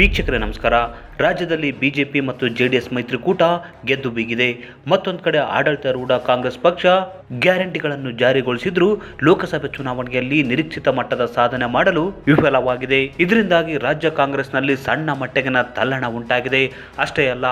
ವೀಕ್ಷಕರೇ ನಮಸ್ಕಾರ. ರಾಜ್ಯದಲ್ಲಿ ಬಿಜೆಪಿ ಮತ್ತು ಜೆಡಿಎಸ್ ಮೈತ್ರಿಕೂಟ ಗೆದ್ದು ಬೀಗಿದೆ. ಮತ್ತೊಂದು ಕಡೆ ಆಡಳಿತಾರೂಢ ಕಾಂಗ್ರೆಸ್ ಪಕ್ಷ ಗ್ಯಾರಂಟಿಗಳನ್ನು ಜಾರಿಗೊಳಿಸಿದ್ರೂ ಲೋಕಸಭೆ ಚುನಾವಣೆಯಲ್ಲಿ ನಿರೀಕ್ಷಿತ ಮಟ್ಟದ ಸಾಧನೆ ಮಾಡಲು ವಿಫಲವಾಗಿದೆ. ಇದರಿಂದಾಗಿ ರಾಜ್ಯ ಕಾಂಗ್ರೆಸ್ನಲ್ಲಿ ಸಣ್ಣ ಮಟ್ಟಗಿನ ತಲ್ಲಣ ಉಂಟಾಗಿದೆ. ಅಷ್ಟೇ ಅಲ್ಲ,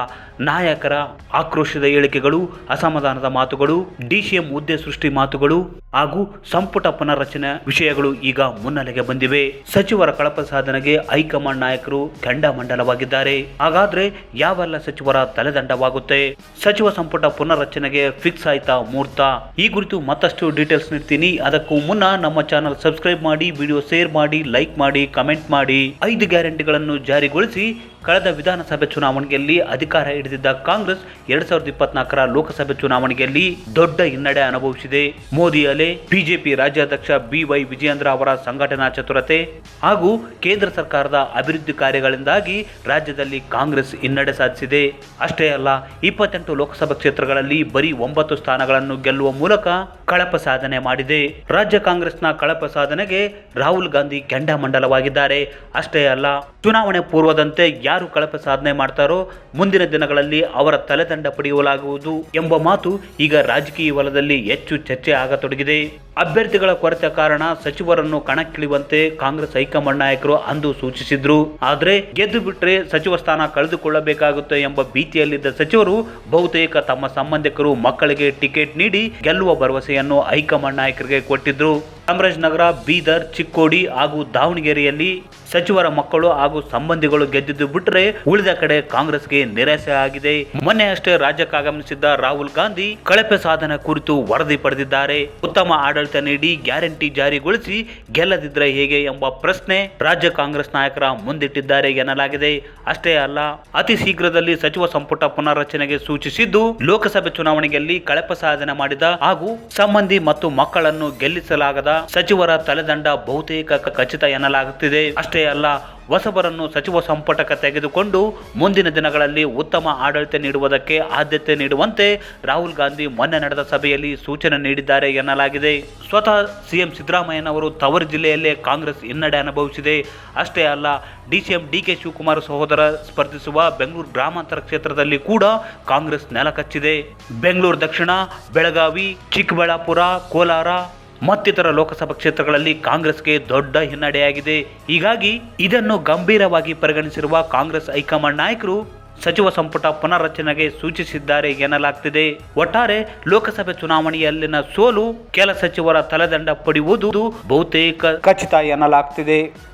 ನಾಯಕರ ಆಕ್ರೋಶದ ಹೇಳಿಕೆಗಳು, ಅಸಮಾಧಾನದ ಮಾತುಗಳು ಡಿಸಿಎಂ ಹುದ್ದೆ ಸೃಷ್ಟಿ ಮಾತುಗಳು ಹಾಗೂ ಸಂಪುಟ ಪುನರ್ರಚನೆ ವಿಷಯಗಳು ಈಗ ಮುನ್ನೆಲೆಗೆ ಬಂದಿವೆ. ಸಚಿವರ ಕಳಪ ಸಾಧನೆಗೆ ಹೈಕಮಾಂಡ್ ನಾಯಕರು ಕೆಂಡಾಮಂಡಲವಾಗಿದ್ದಾರೆ ಹಾಗಾದ್ರೆ ಯಾವೆಲ್ಲ ಸಚಿವರ ತಲೆದಂಡವಾಗುತ್ತೆ? ಸಚಿವ ಸಂಪುಟ ಪುನರ್ರಚನೆಗೆ ಫಿಕ್ಸ್ ಆಯ್ತಾ ಮುಹೂರ್ತ? ಈ ಕುರಿತು ಮತ್ತಷ್ಟು ಡೀಟೇಲ್ಸ್ ನೀಡ್ತೀನಿ. ಅದಕ್ಕೂ ಮುನ್ನ ನಮ್ಮ ಚಾನಲ್ ಸಬ್ಸ್ಕ್ರೈಬ್ ಮಾಡಿ ವಿಡಿಯೋ ಶೇರ್ ಮಾಡಿ ಲೈಕ್ ಮಾಡಿ ಕಮೆಂಟ್ ಮಾಡಿ. ಐದು ಗ್ಯಾರಂಟಿಗಳನ್ನು ಜಾರಿಗೊಳಿಸಿ ಕಳೆದ ವಿಧಾನಸಭೆ ಚುನಾವಣೆಯಲ್ಲಿ ಅಧಿಕಾರ ಹಿಡಿದಿದ್ದ ಕಾಂಗ್ರೆಸ್ ಎರಡ್ ಸಾವಿರದ ಇಪ್ಪತ್ನಾಲ್ಕರ ಲೋಕಸಭೆ ಚುನಾವಣೆಯಲ್ಲಿ ದೊಡ್ಡ ಹಿನ್ನಡೆ ಅನುಭವಿಸಿದೆ. ಮೋದಿ ಅಲೆ ಬಿಜೆಪಿ ರಾಜ್ಯಾಧ್ಯಕ್ಷ ಬಿ ವೈ ವಿಜಯೇಂದ್ರ ಅವರ ಸಂಘಟನಾ ಚತುರತೆ ಹಾಗೂ ಕೇಂದ್ರ ಸರ್ಕಾರದ ಅಭಿವೃದ್ಧಿ ಕಾರ್ಯಗಳಿಂದಾಗಿ ರಾಜ್ಯದಲ್ಲಿ ಕಾಂಗ್ರೆಸ್ ಹಿನ್ನಡೆ ಸಾಧಿಸಿದೆ. ಅಷ್ಟೇ ಅಲ್ಲ, ಇಪ್ಪತ್ತೆಂಟು ಲೋಕಸಭಾ ಕ್ಷೇತ್ರಗಳಲ್ಲಿ ಬರೀ ಒಂಬತ್ತು ಸ್ಥಾನಗಳನ್ನು ಗೆಲ್ಲುವ ಮೂಲಕ ಕಳಪ ಸಾಧನೆ ಮಾಡಿದೆ. ರಾಜ್ಯ ಕಾಂಗ್ರೆಸ್ನ ಕಳಪ ಸಾಧನೆಗೆ ರಾಹುಲ್ ಗಾಂಧಿ ಕೆಂಡಾಮಂಡಲವಾಗಿದ್ದಾರೆ. ಅಷ್ಟೇ ಅಲ್ಲ, ಚುನಾವಣೆ ಪೂರ್ವದಂತೆ ಯಾರು ಕಳಪೆ ಸಾಧನೆ ಮಾಡ್ತಾರೋ ಮುಂದಿನ ದಿನಗಳಲ್ಲಿ ಅವರ ತಲೆದಂಡ ಪಡೆಯಲಾಗುವುದು ಎಂಬ ಮಾತು ಈಗ ರಾಜಕೀಯ ವಲಯದಲ್ಲಿ ಹೆಚ್ಚು ಚರ್ಚೆ ಆಗತೊಡಗಿದೆ. ಅಭ್ಯರ್ಥಿಗಳ ಕೊರತೆ ಕಾರಣ ಸಚಿವರನ್ನು ಕಣಕ್ಕಿಳಿಯುವಂತೆ ಕಾಂಗ್ರೆಸ್ ಹೈಕಮಾಂಡ್ ನಾಯಕರು ಅಂದು ಸೂಚಿಸಿದ್ರು. ಆದರೆ ಗೆದ್ದು ಬಿಟ್ಟರೆ ಸಚಿವ ಸ್ಥಾನ ಕಳೆದುಕೊಳ್ಳಬೇಕಾಗುತ್ತೆ ಎಂಬ ಭೀತಿಯಲ್ಲಿದ್ದ ಸಚಿವರು ಬಹುತೇಕ ತಮ್ಮ ಸಂಬಂಧಿಕರು ಮಕ್ಕಳಿಗೆ ಟಿಕೆಟ್ ನೀಡಿ ಗೆಲ್ಲುವ ಭರವಸೆಯನ್ನು ಹೈಕಮಾಂಡ್ ನಾಯಕರಿಗೆ ಕೊಟ್ಟಿದ್ರು. ಚಾಮರಾಜನಗರ, ಬೀದರ್, ಚಿಕ್ಕೋಡಿ ಹಾಗೂ ದಾವಣಗೆರೆಯಲ್ಲಿ ಸಚಿವರ ಮಕ್ಕಳು ಹಾಗೂ ಸಂಬಂಧಿಗಳು ಗೆದ್ದಿದ್ದು ಬಿಟ್ಟರೆ ಉಳಿದ ಕಡೆ ಕಾಂಗ್ರೆಸ್ಗೆ ನಿರಾಸೆ ಆಗಿದೆ. ಮೊನ್ನೆ ಅಷ್ಟೇ ರಾಜ್ಯಕ್ಕೆ ಆಗಮಿಸಿದ್ದ ರಾಹುಲ್ ಗಾಂಧಿ ಕಳಪೆ ಸಾಧನೆ ಕುರಿತು ವರದಿ ಪಡೆದಿದ್ದಾರೆ. ಉತ್ತಮ ಆಡಳಿತ ನೀಡಿ ಗ್ಯಾರಂಟಿ ಜಾರಿಗೊಳಿಸಿ ಗೆಲ್ಲದಿದ್ರೆ ಹೇಗೆ ಎಂಬ ಪ್ರಶ್ನೆ ರಾಜ್ಯ ಕಾಂಗ್ರೆಸ್ ನಾಯಕರ ಮುಂದಿಟ್ಟಿದ್ದಾರೆ ಎನ್ನಲಾಗಿದೆ. ಅಷ್ಟೇ ಅಲ್ಲ, ಅತಿ ಶೀಘ್ರದಲ್ಲಿ ಸಚಿವ ಸಂಪುಟ ಪುನರ್ರಚನೆಗೆ ಸೂಚಿಸಿದ್ದು ಲೋಕಸಭೆ ಚುನಾವಣೆಯಲ್ಲಿ ಕಳಪೆ ಸಾಧನೆ ಮಾಡಿದ ಹಾಗೂ ಸಂಬಂಧಿ ಮತ್ತು ಮಕ್ಕಳನ್ನು ಗೆಲ್ಲಿಸಲಾಗದ ಸಚಿವರ ತಲೆದಂಡ ಬಹುತೇಕ ಖಚಿತ ಎನ್ನಲಾಗುತ್ತಿದೆ. ಅಷ್ಟೇ ಅಲ್ಲ, ಹೊಸಬರನ್ನು ಸಚಿವ ಸಂಪುಟಕ್ಕೆ ತೆಗೆದುಕೊಂಡು ಮುಂದಿನ ದಿನಗಳಲ್ಲಿ ಉತ್ತಮ ಆಡಳಿತ ನೀಡುವುದಕ್ಕೆ ಆದ್ಯತೆ ನೀಡುವಂತೆ ರಾಹುಲ್ ಗಾಂಧಿ ಮೊನ್ನೆ ನಡೆದ ಸಭೆಯಲ್ಲಿ ಸೂಚನೆ ನೀಡಿದ್ದಾರೆ ಎನ್ನಲಾಗಿದೆ. ಸ್ವತಃ ಸಿಎಂ ಸಿದ್ದರಾಮಯ್ಯನವರು ತವರು ಜಿಲ್ಲೆಯಲ್ಲೇ ಕಾಂಗ್ರೆಸ್ ಹಿನ್ನಡೆ ಅನುಭವಿಸಿದೆ. ಅಷ್ಟೇ ಅಲ್ಲ, ಡಿಸಿಎಂ ಡಿಕೆ ಶಿವಕುಮಾರ್ ಸಹೋದರ ಸ್ಪರ್ಧಿಸುವ ಬೆಂಗಳೂರು ಗ್ರಾಮಾಂತರ ಕ್ಷೇತ್ರದಲ್ಲಿ ಕೂಡ ಕಾಂಗ್ರೆಸ್ ನೆಲಕಚ್ಚಿದೆ. ಬೆಂಗಳೂರು ದಕ್ಷಿಣ, ಬೆಳಗಾವಿ, ಚಿಕ್ಕಬಳ್ಳಾಪುರ, ಕೋಲಾರ ಮತ್ತಿತರ ಲೋಕಸಭಾ ಕ್ಷೇತ್ರಗಳಲ್ಲಿ ಕಾಂಗ್ರೆಸ್ಗೆ ದೊಡ್ಡ ಹಿನ್ನಡೆಯಾಗಿದೆ. ಹೀಗಾಗಿ ಇದನ್ನು ಗಂಭೀರವಾಗಿ ಪರಿಗಣಿಸಿರುವ ಕಾಂಗ್ರೆಸ್ ಹೈಕಮಾಂಡ್ ನಾಯಕರು ಸಚಿವ ಸಂಪುಟ ಪುನರ್ರಚನೆಗೆ ಸೂಚಿಸಿದ್ದಾರೆ ಎನ್ನಲಾಗ್ತಿದೆ. ಒಟ್ಟಾರೆ ಲೋಕಸಭೆ ಚುನಾವಣೆಯಲ್ಲಿನ ಸೋಲು ಕೆಲ ಸಚಿವರ ತಲೆದಂಡ ಪಡೆಯುವುದು ಬಹುತೇಕ ಖಚಿತ ಎನ್ನಲಾಗ್ತಿದೆ.